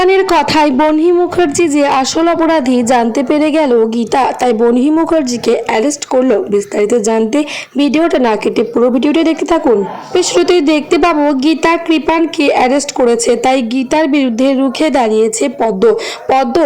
কৃপানের কথায় বনহি মুখার্জি যে আসল অপরাধী জানতে পেরে গেল গীতা, তাই বনহি মুখার্জিকে অ্যারেস্ট করল। বিস্তারিত জানতে ভিডিওটা না কেটে পুরো ভিডিওটা দেখতে থাকুন। শুরুতেই দেখতে পাবো গীতা কৃপানকে অ্যারেস্ট করেছে, তাই গীতার বিরুদ্ধে রুখে দাঁড়িয়েছে পদ্ম। পদ্ম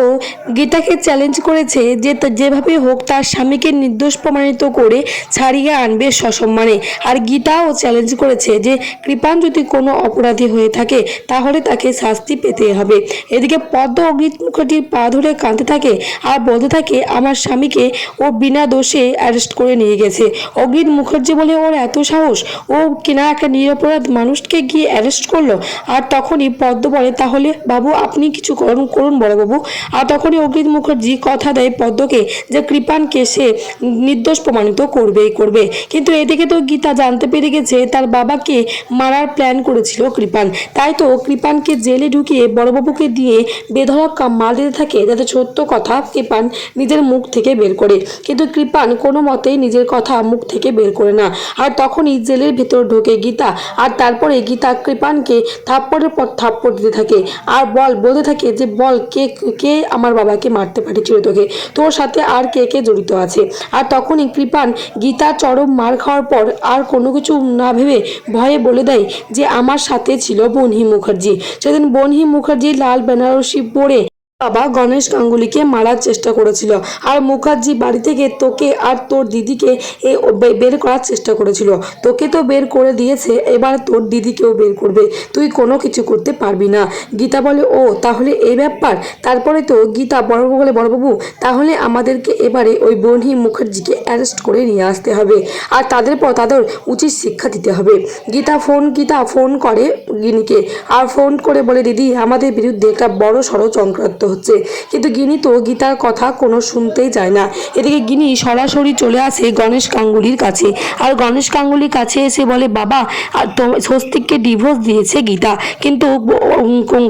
গীতাকে চ্যালেঞ্জ করেছে যে যেভাবে হোক তার স্বামীকে নির্দোষ প্রমাণিত করে ছাড়িয়ে আনবে সসম্মানে। আর গীতাও চ্যালেঞ্জ করেছে যে কৃপান যদি কোনো অপরাধী হয়ে থাকে, তাহলে তাকে শাস্তি পেতে হবে। এদিকে পদ্ম অগ্নিত মুখার্জির পা ধরে কাঁদতে থাকে আর বলতে থাকে, আমার স্বামীকে ও বিনা দোষে অ্যারেস্ট করে নিয়ে গেছে। অগ্নিত মুখার্জি বলে ওর এত সাহস, ও কিনা একটা নিরপরাধ মানুষকে গিয়ে অ্যারেস্ট করল। আর তখনই পদ্ম বলে, তাহলে বাবু, আপনি কিছু করুন করুন বড়বাবু। আর তখনই অগ্নিত মুখার্জি কথা দেয় পদ্মকে যে, কৃপানকে সে নির্দোষ প্রমাণিত করবেই করবে। কিন্তু এদিকে তো গীতা জানতে পেরে গেছে, তার বাবাকে মারার প্ল্যান করেছিল কৃপান। তাই তো কৃপানকে জেলে ঢুকিয়ে বড়বাবুকে দিয়ে বেধড়ক কাম- মার দিতে থাকে যাতে সত্য কথা কৃপান নিজের মুখ থেকে বের করে। কিন্তু কৃপান কোনো মতেই নিজের কথা মুখ থেকে বের করে না। আর তখনই জেলের ভেতর ঢোকে গীতা। আর তারপরে গীতা কৃপানকে থাপ্পড়ের পর থাপ্পড় দিতে থাকে। আর বল বলতে থাকে যে, বল, কে কে আমার বাবাকে মারতে পাঠিয়েছিল তোকে? তোর সাথে আর কে কে জড়িত আছে? আর তখনই কৃপান গীতা চরম মার খাওয়ার পর আর কোনো কিছু না ভেবে ভয়ে বলে দেয় যে, আমার সাথে ছিল বনহি মুখার্জি সেদিন বনহি মুখার্জি লাল বেনারসি পরে বাবা গণেশ গাঙ্গুলিকে মারার চেষ্টা করেছিল। আর মুখার্জি বাড়ি থেকে তোকে আর তোর দিদিকে এ বের করার চেষ্টা করেছিল। তোকে তো বের করে দিয়েছে, এবার তোর দিদিকেও বের করবে। তুই কোনো কিছু করতে পারবি না। গীতা বলে, ও, তাহলে এই ব্যাপার? তারপরে তো গীতা, বড়বাবু বলে, বড়বাবু, তাহলে আমাদেরকে এবারে ওই বনহি মুখার্জিকে অ্যারেস্ট করে নিয়ে আসতে হবে। আর তাদের পর তাদের উচিত শিক্ষা দিতে হবে। গীতা ফোন গীতা ফোন করে গিনিকে। আর ফোন করে বলে, দিদি, আমাদের বিরুদ্ধে একটা বড় চক্রান্ত হচ্ছে। কিন্তু গিনি তো গীতার কথা কোনো শুনতেই চায় না। এদিকে গিনি সরাসরি চলে আসে গণেশ গাঙ্গুলির কাছে। আর গণেশ গাঙ্গুলির কাছে এসে বলে, বাবা স্বস্তিককে ডিভোর্স দিয়েছে গীতা। কিন্তু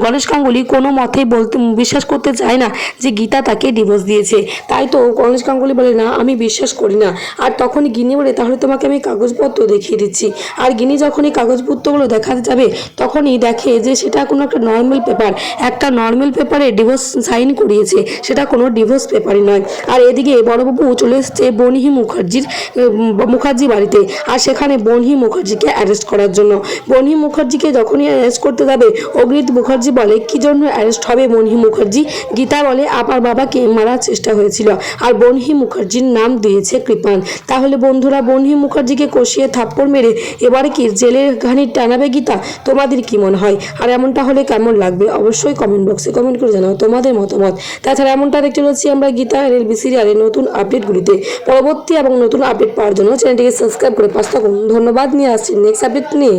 গণেশ গাঙ্গুলি কোনো মতে বলতে, বিশ্বাস করতে চায় না যে গীতা তাকে ডিভোর্স দিয়েছে। তাই তো গণেশ গাঙ্গুলি বলে, না, আমি বিশ্বাস করি না। আর তখনই গিনি বলে, তাহলে তোমাকে আমি কাগজপত্র দেখিয়ে দিচ্ছি। আর গিনি যখনই কাগজপত্রগুলো দেখাতে যাবে, তখনই দেখে যে সেটা কোনো একটা নর্মাল পেপার একটা নর্মাল পেপারে ডিভোর্স সাইন করিয়েছে, সেটা কোনো ডিভোর্স পেপারই নয়। আর এদিকে বড়বাবু চলে এসছে বনহি মুখার্জির মুখার্জি বাড়িতে। আর সেখানে বনহি মুখার্জিকে অ্যারেস্ট করার জন্য। বনহি মুখার্জিকে যখনই অ্যারেস্ট করতে যাবে, অগ্নিত মুখার্জি বলে, কি জন্য অ্যারেস্ট হবে বনহি মুখার্জি? গীতা বলে আমার বাবাকে মারার চেষ্টা হয়েছিল, আর বনহি মুখার্জির নাম দিয়েছে কৃপান। তাহলে বন্ধুরা বনহি মুখার্জিকে কষিয়ে থাপ্পড় মেরে এবারে কি জেলের ঘানি টানাবে গীতা? তোমাদের কি মনে হয়? আর এমনটা হলে কেমন লাগবে? অবশ্যই কমেন্ট বক্সে কমেন্ট করে জানাও। তোমাদের মতামত। তাছাড়া এমনটা দেখতে পাচ্ছি আমরা গীতা এলবি সিরিয়ালের নতুন আপডেটগুলিতে। পরবর্তী এবং নতুন আপডেট পাওয়ার জন্য চ্যানেলটিকে সাবস্ক্রাইব করে পাঁচ থাকুন। ধন্যবাদ। নিয়ে আসছি নেক্সট আপডেট নিয়ে।